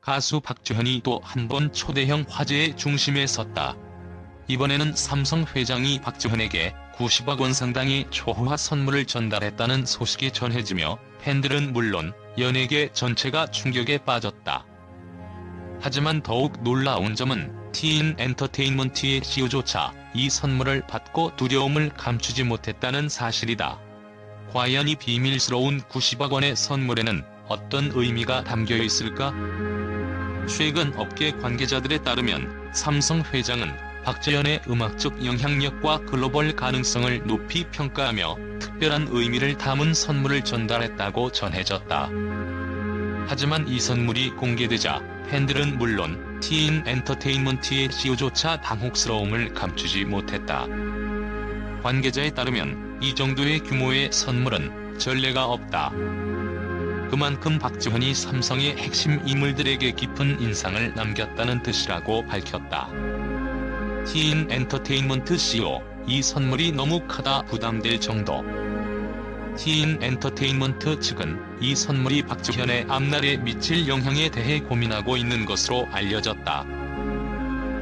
가수 박주현이 또 한 번 초대형 화제의 중심에 섰다. 이번에는 삼성 회장이 박주현에게 90억 원 상당의 초호화 선물을 전달했다는 소식이 전해지며 팬들은 물론 연예계 전체가 충격에 빠졌다. 하지만 더욱 놀라운 점은 티인 엔터테인먼트의 CEO조차 이 선물을 받고 두려움을 감추지 못했다는 사실이다. 과연 이 비밀스러운 90억 원의 선물에는 어떤 의미가 담겨 있을까? 최근 업계 관계자들에 따르면 삼성 회장은 박재현의 음악적 영향력과 글로벌 가능성을 높이 평가하며 특별한 의미를 담은 선물을 전달했다고 전해졌다. 하지만 이 선물이 공개되자 팬들은 물론 티인 엔터테인먼트의 CEO조차 당혹스러움을 감추지 못했다. 관계자에 따르면 이 정도의 규모의 선물은 전례가 없다. 그만큼 박지현이 삼성의 핵심 인물들에게 깊은 인상을 남겼다는 뜻이라고 밝혔다. 티인 엔터테인먼트 CEO, 이 선물이 너무 크다 부담될 정도. 티인 엔터테인먼트 측은 이 선물이 박지현의 앞날에 미칠 영향에 대해 고민하고 있는 것으로 알려졌다.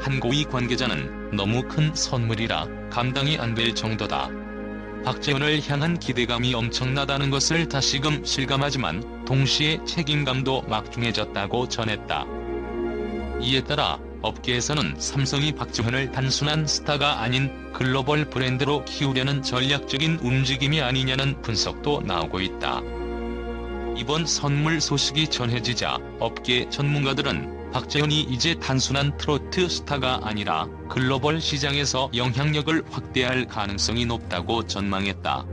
한 고위 관계자는 너무 큰 선물이라 감당이 안 될 정도다. 박재현을 향한 기대감이 엄청나다는 것을 다시금 실감하지만 동시에 책임감도 막중해졌다고 전했다. 이에 따라 업계에서는 삼성이 박지현을 단순한 스타가 아닌 글로벌 브랜드로 키우려는 전략적인 움직임이 아니냐는 분석도 나오고 있다. 이번 선물 소식이 전해지자 업계 전문가들은 박재현이 이제 단순한 트로트 스타가 아니라 글로벌 시장에서 영향력을 확대할 가능성이 높다고 전망했다.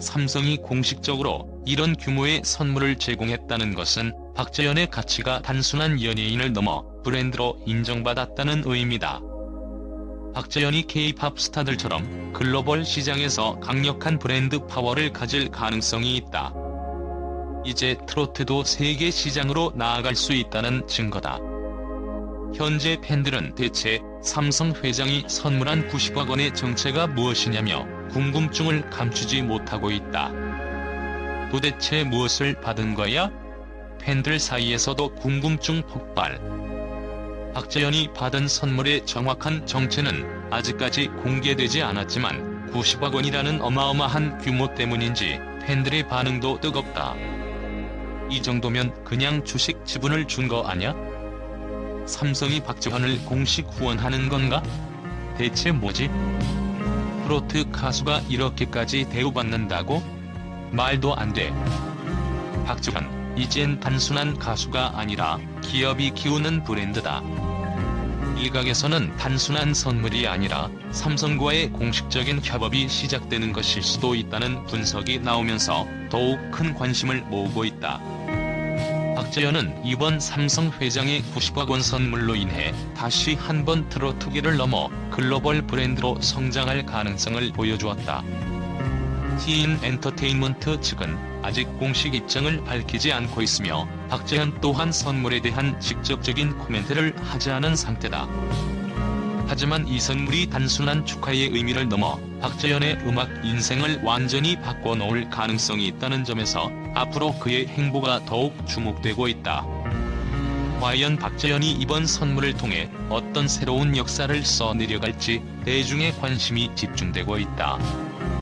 삼성이 공식적으로 이런 규모의 선물을 제공했다는 것은 박재현의 가치가 단순한 연예인을 넘어 브랜드로 인정받았다는 의미다. 박재현이 K-팝 스타들처럼 글로벌 시장에서 강력한 브랜드 파워를 가질 가능성이 있다. 이제 트로트도 세계 시장으로 나아갈 수 있다는 증거다. 현재 팬들은 대체 삼성 회장이 선물한 90억 원의 정체가 무엇이냐며 궁금증을 감추지 못하고 있다. 도대체 무엇을 받은 거야? 팬들 사이에서도 궁금증 폭발. 박재현이 받은 선물의 정확한 정체는 아직까지 공개되지 않았지만 90억 원이라는 어마어마한 규모 때문인지 팬들의 반응도 뜨겁다. 이 정도면 그냥 주식 지분을 준 거 아냐? 삼성이 박지현을 공식 후원하는 건가? 대체 뭐지? 트로트 가수가 이렇게까지 대우받는다고? 말도 안 돼. 박지현, 이젠 단순한 가수가 아니라 기업이 키우는 브랜드다. 일각에서는 단순한 선물이 아니라 삼성과의 공식적인 협업이 시작되는 것일 수도 있다는 분석이 나오면서 더욱 큰 관심을 모으고 있다. 박재현은 이번 삼성 회장의 90억 원 선물로 인해 다시 한 번 트로트계를 넘어 글로벌 브랜드로 성장할 가능성을 보여주었다. 티인 엔터테인먼트 측은 아직 공식 입장을 밝히지 않고 있으며 박재현 또한 선물에 대한 직접적인 코멘트를 하지 않은 상태다. 하지만 이 선물이 단순한 축하의 의미를 넘어 박재현의 음악 인생을 완전히 바꿔놓을 가능성이 있다는 점에서 앞으로 그의 행보가 더욱 주목되고 있다. 과연 박재현이 이번 선물을 통해 어떤 새로운 역사를 써내려갈지 대중의 관심이 집중되고 있다.